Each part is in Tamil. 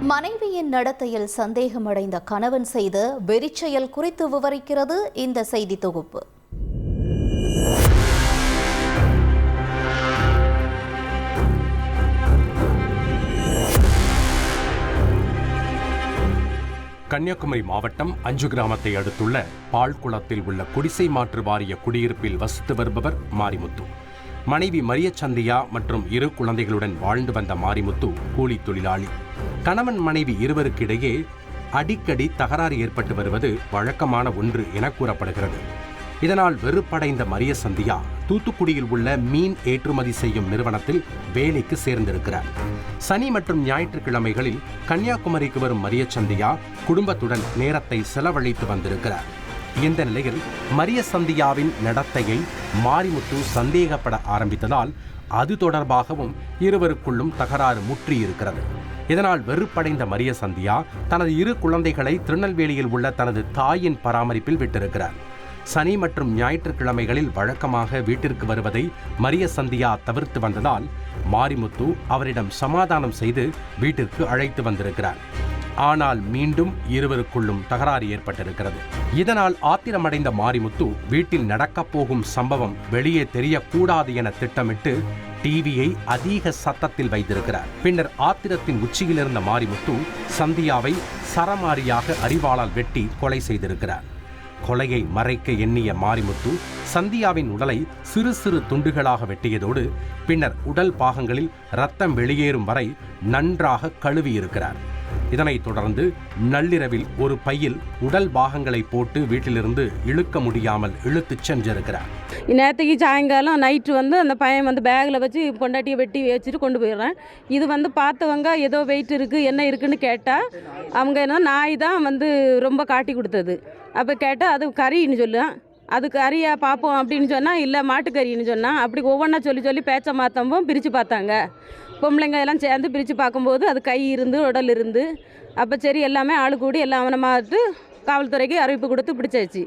மனைவியின் நடத்தையில் சந்தேகமடைந்த கணவன் செய்த வெறிச்செயல் குறித்து விவரிக்கிறது இந்த செய்தி தொகுப்பு. கன்னியாகுமரி மாவட்டம் அஞ்சு கிராமத்தை அடுத்துள்ள பால்குளத்தில் உள்ள குடிசை மாற்று வாரிய குடியிருப்பில் வசித்து வருபவர் மாரிமுத்து. மனைவி மரியச்சந்தியா மற்றும் இரு குழந்தைகளுடன் வாழ்ந்து வந்த மாரிமுத்து கூலி தொழிலாளி. கணவன் மனைவி இருவருக்கிடையே அடிக்கடி தகராறு ஏற்பட்டு வருவது வழக்கமான ஒன்று என கூறப்படுகிறது. இதனால் வெறுப்படைந்த மரிய சந்தியா தூத்துக்குடியில் உள்ள மீன் ஏற்றுமதி செய்யும் நிறுவனத்தில் வேலைக்கு சேர்ந்திருக்கிறார். சனி மற்றும் ஞாயிற்றுக்கிழமைகளில் கன்னியாகுமரிக்கு வரும் மரிய சந்தியா குடும்பத்துடன் நேரத்தை செலவழித்து வந்திருக்கிறார். இந்த நிலையில் மரிய சந்தியாவின் நடத்தையை மாரிமுத்து சந்தேகப்பட ஆரம்பித்ததால் அது தொடர்பாகவும் இருவருக்குள்ளும் தகராறு முற்றியிருக்கிறது. இதனால் வெறுப்படைந்த மரிய சந்தியா தனது இரு குழந்தைகளை திருநெல்வேலியில் உள்ள தனது தாயின் பராமரிப்பில் விட்டிருக்கிறார். சனி மற்றும் ஞாயிற்றுக்கிழமைகளில் வழக்கமாக வீட்டிற்கு வருவதை மரிய சந்தியா தவிர்த்து வந்ததால் மாரிமுத்து அவரிடம் சமாதானம் செய்து வீட்டிற்கு அழைத்து வந்திருக்கிறார். ஆனால் மீண்டும் இருவருக்குள்ளும் தகராறு ஏற்பட்டிருக்கிறது. இதனால் ஆத்திரமடைந்த மாரிமுத்து வீட்டில் நடக்கப் போகும் சம்பவம் வெளியே தெரியக்கூடாது என திட்டமிட்டு டிவியை அதிக சத்தத்தில் வைத்திருக்கிறார். பின்னர் ஆத்திரத்தின் உச்சியில் இருந்த மாரிமுத்து சந்தியாவை சரமாரியாக அறிவாளால் வெட்டி கொலை செய்திருக்கிறார். கொலையை மறைக்க எண்ணிய மாரிமுத்து சந்தியாவின் உடலை சிறு சிறு துண்டுகளாக வெட்டியதோடு பின்னர் உடல் பாகங்களில் ரத்தம் வெளியேறும் வரை நன்றாக கழுவியிருக்கிறார். இதனைத் தொடர்ந்து நள்ளிரவில் ஒரு பையில் உடல் பாகங்களை போட்டு வீட்டிலிருந்து இழுக்க முடியாமல் இழுத்துச் சென்றிருக்கிறார். நேற்றுக்கு சாயங்காலம் நைட்டு வந்து அந்த பையன் வந்து பேக்கில் வச்சு பொண்டாட்டியை வெட்டி வச்சுட்டு கொண்டு போயிடுறேன். இது வந்து பார்த்தவங்க ஏதோ வெயிட் இருக்குது என்ன இருக்குன்னு கேட்டால் அவங்க என்ன நாய் தான் வந்து ரொம்ப காட்டி கொடுத்தது. அப்போ கேட்டால் அது கறின்னு சொல்லுவேன். அதுக்கு அரியா பார்ப்போம் அப்படின்னு சொன்னால் இல்லை மாட்டுக்கறின்னு சொன்னால் அப்படி ஒவ்வொன்றா சொல்லி சொல்லி பேச்ச மாற்றவும் பிரித்து பார்த்தாங்க. பொம்பளைங்க எல்லாம் சேர்ந்து பிரித்து பார்க்கும்போது அது கை இருந்து உடல் இருந்து அப்போ சரி எல்லாமே ஆள் கூடி எல்லாம் அவனை மாட்டு காவல்துறைக்கு அறிவிப்பு கொடுத்து பிடிச்சாச்சு.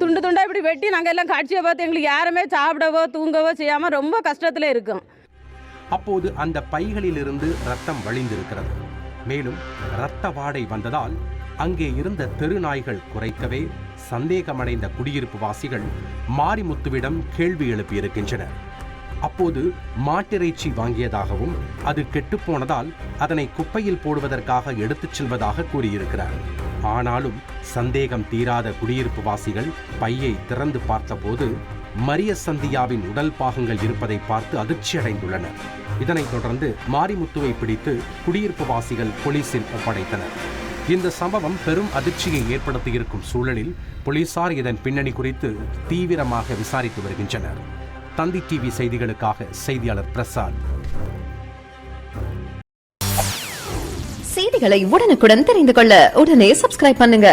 துண்டு துண்டாக இப்படி வெட்டி நாங்கள் எல்லாம் காட்சியை பார்த்து எங்களுக்கு யாருமே சாப்பிடவோ தூங்கவோ செய்யாமல் ரொம்ப கஷ்டத்தில் இருக்கோம். அப்போது அந்த பைகளிலிருந்து ரத்தம் வழிந்திருக்கிறது. மேலும் இரத்த வாடை வந்ததால் அங்கே இருந்த தெரு நாய்கள் குறைக்கவே சந்தேகமடைந்த குடியிருப்பு வாசிகள் மாரிமுத்துவிடம் கேள்வி எழுப்பியிருக்கின்றனர். அப்போது மாட்டிறைச்சி வாங்கியதாகவும் அது கெட்டுப்போனதால் அதனை குப்பையில் போடுவதற்காக எடுத்துச் செல்வதாக கூறியிருக்கிறார். ஆனாலும் சந்தேகம் தீராத குடியிருப்பு வாசிகள் பையை திறந்து பார்த்தபோது மரிய சந்தியாவின் உடல் பாகங்கள் இருப்பதை பார்த்து அதிர்ச்சி அடைந்துள்ளனர் இதனைத் தொடர்ந்து மாரிமுத்துவை பிடித்து குடியிருப்பு வாசிகள் போலீசில் ஒப்படைத்தனர். இந்த சம்பவம் பெரும் அதிர்ச்சியை ஏற்படுத்தியிருக்கும் சூழலில் போலீசார் இதன் பின்னணி குறித்து தீவிரமாக விசாரித்து வருகின்றனர். தந்தி டிவி செய்திகளுக்காக செய்தியாளர் பிரசாத் செய்திகளை உடனுக்குடன் தெரிந்து கொள்ள உடனே சப்ஸ்கிரைப் பண்ணுங்க.